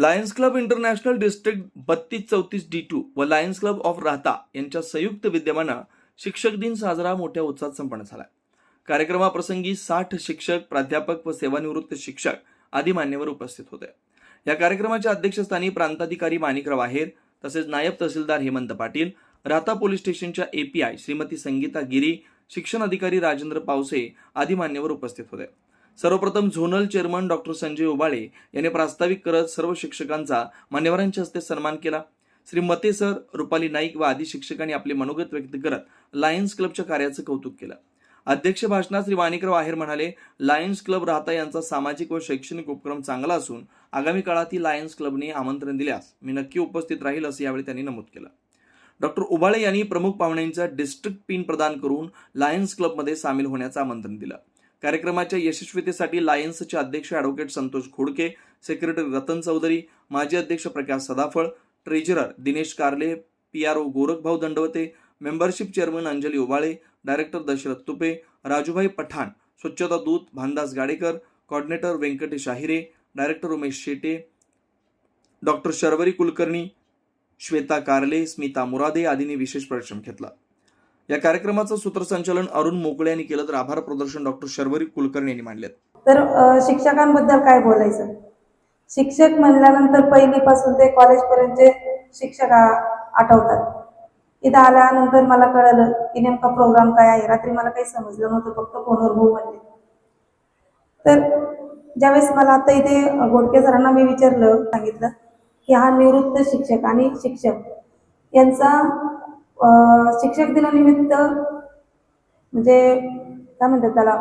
Lions club international district बत्तीस चौतीस D two व लायन्स क्लब ऑफ राहता यांच्या संयुक्त विद्यमानं शिक्षक दिन साजरा मोठ्या उत्साहात संपन्न झाला. कार्यक्रमाप्रसंगी साठ शिक्षक प्राध्यापक व सेवानिवृत्त शिक्षक आदी मान्यवर उपस्थित होते. या कार्यक्रमाच्या अध्यक्षस्थानी प्रांताधिकारी माणिकराव आहेर तसेच नायब तहसीलदार हेमंत पाटील राहता पोलीस स्टेशनच्या एपीआय श्रीमती संगीता गिरी शिक्षण अधिकारी राजेंद्र पावसे आदी मान्यवर उपस्थित होते. सर्वप्रथम zonal chairman doctor Sanjay Ubale यांनी प्रास्ताविक करत सर्व शिक्षकांचा मान्यवरांच्या हस्ते सन्मान केला. श्री मते सर रुपाली नाईक व आदी शिक्षकांनी आपले मनोगत व्यक्त करत लायन्स क्लबच्या कार्याचं कौतुक केलं. अध्यक्ष भाषणात श्री माणिकराव आहेर म्हणाले लायन्स क्लब राहता यांचा सामाजिक व शैक्षणिक उपक्रम चांगला असून आगामी काळातील लायन्स क्लबने आमंत्रण दिल्यास मी नक्की उपस्थित राहील असं यावेळी त्यांनी नमूद केलं. डॉक्टर उबाळे यांनी प्रमुख पाहुण्यांचा डिस्ट्रिक्ट पिन प्रदान करून लायन्स क्लबमध्ये सामील होण्याचं आमंत्रण दिलं. कार्यक्रमाच्या यशस्वीतेसाठी लायन्सचे अध्यक्ष ॲडव्होकेट संतोष खोडके सेक्रेटरी रतन चौधरी माजी अध्यक्ष Prakash Sadaphal treasurer Dinesh Karle P R O Gorakhbhau Dandavate membership chairman Anjali Obale director Dasharath Tupe Rajubhai Pathan स्वच्छता दूत Bhandas Gadekar coordinator Venkatesh Ahire director Umesh Shete doctor Sharvari Kulkarni Shweta Karle Smita Murade आदींनी विशेष परिश्रम घेतला. या कार्यक्रमाचं सूत्रसंचालन अरुण मोकळे यांनी केलं तर आभार प्रदर्शन डॉक्टर शर्वरी कुलकर्णी यांनी मांडले तर शिक्षकांबद्दल काय बोलायचं? शिक्षक म्हणल्यानंतर पहिलीपासून ते कॉलेजपर्यंतचे शिक्षक आठवतात. इथं आल्यानंतर मला कळलं की नेमका प्रोग्राम काय आहे. रात्री मला काही समजलं नव्हतं फक्त फोनवर भाऊ म्हणले. तर ज्यावेळेस मला आता इथे गोडके सरांना मी विचारलं सांगितलं की हा निवृत्त शिक्षक आणि शिक्षक यांचा शिक्षक दिनानिमित्त म्हणजे काय म्हणतात त्याला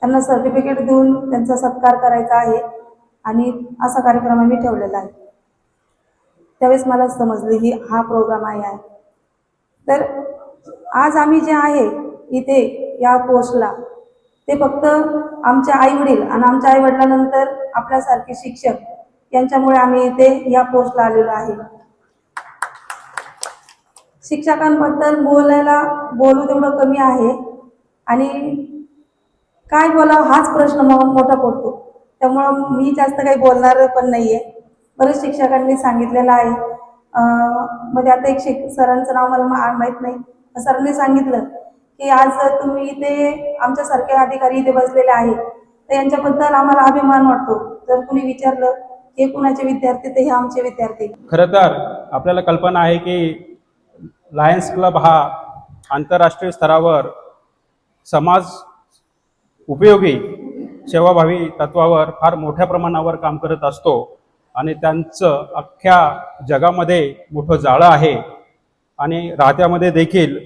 त्यांना सर्टिफिकेट देऊन त्यांचा सत्कार करायचा आहे आणि असा कार्यक्रम आम्ही ठेवलेला आहे. त्यावेळेस मला समजले की हा प्रोग्राम आहे तर आज आम्ही जे आहे इथे या पोस्टला ते फक्त आमचे आईवडील आणि आमच्या आईवडिलानंतर आपल्यासारखे शिक्षक यांच्यामुळे आम्ही इथे या पोस्टला आलेलो आहे. शिक्षकांबद्दल बोलायला बोलू तेवढं कमी आहे. आणि काय बोलावं हाच प्रश्न मो- मोठा पडतो. त्यामुळं मी जास्त काही बोलणार पण नाही आहे बरेच शिक्षकांनी सांगितलेलं आहे. म्हणजे आता एक शिक सरांचं नाव मला मा- माहीत नाही. सरांनी सांगितलं की आज तुम्ही इथे आमच्यासारखे अधिकारी इथे बसलेले आहे तर यांच्याबद्दल आम्हाला अभिमान वाटतो. जर कुणी विचारलं हे कुणाचे विद्यार्थी? तर हे आमचे विद्यार्थी. खरं तर आपल्याला कल्पना आहे की लायन्स क्लब हा आंतरराष्ट्रीय स्तरावर समाज उपयोगी सेवाभावी तत्वावर फार मोठ्या प्रमाणावर काम करत असतो आणि त्यांचं अख्ख्या जगामध्ये मोठं जाळं आहे. आणि राहत्यामध्ये देखील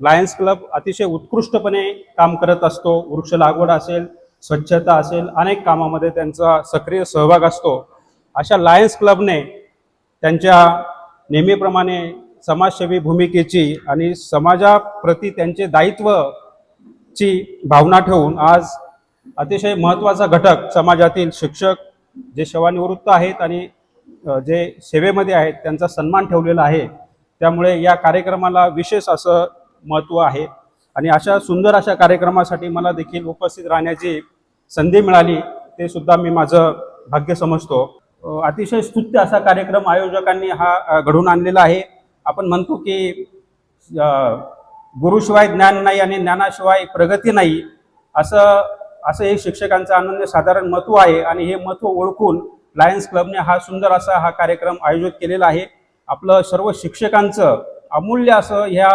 लायन्स क्लब अतिशय उत्कृष्टपणे काम करत असतो. वृक्ष लागवड असेल स्वच्छता असेल अनेक कामामध्ये त्यांचा सक्रिय सहभाग असतो. अशा लायन्स क्लबने त्यांच्या नेहमीप्रमाणे समाजसेवी भूमिकेची आणि समाजाप्रती त्यांचे दायित्वची भावना ठेवून आज अतिशय महत्त्वाचा घटक समाजातील शिक्षक जे सेवानिवृत्त आहेत आणि जे सेवेमध्ये आहेत त्यांचा सन्मान ठेवलेला आहे. त्यामुळे या कार्यक्रमाला विशेष असं महत्त्व आहे. आणि अशा सुंदर अशा कार्यक्रमासाठी मला देखील उपस्थित राहण्याची संधी मिळाली ते सुद्धा मी माझं भाग्य समजतो. अतिशय स्तुत्य असा कार्यक्रम आयोजकांनी हा घडवून आणलेला आहे. आपण म्हणतो की गुरुशिवाय ज्ञान नाही आणि ज्ञानाशिवाय प्रगती नाही असं असं हे शिक्षकांचं अनन्य साधारण महत्त्व आहे. आणि हे महत्त्व ओळखून लायन्स क्लबने हा सुंदर असा हा कार्यक्रम आयोजित केलेला आहे. आपलं सर्व शिक्षकांचं अमूल्य असं ह्या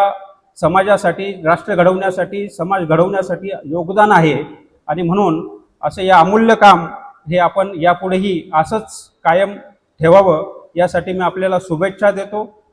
समाजासाठी राष्ट्र घडवण्यासाठी समाज घडवण्यासाठी योगदान आहे. आणि म्हणून असं या अमूल्य काम हे आपण यापुढेही असंच कायम ठेवावं यासाठी मी आपल्याला शुभेच्छा देतो.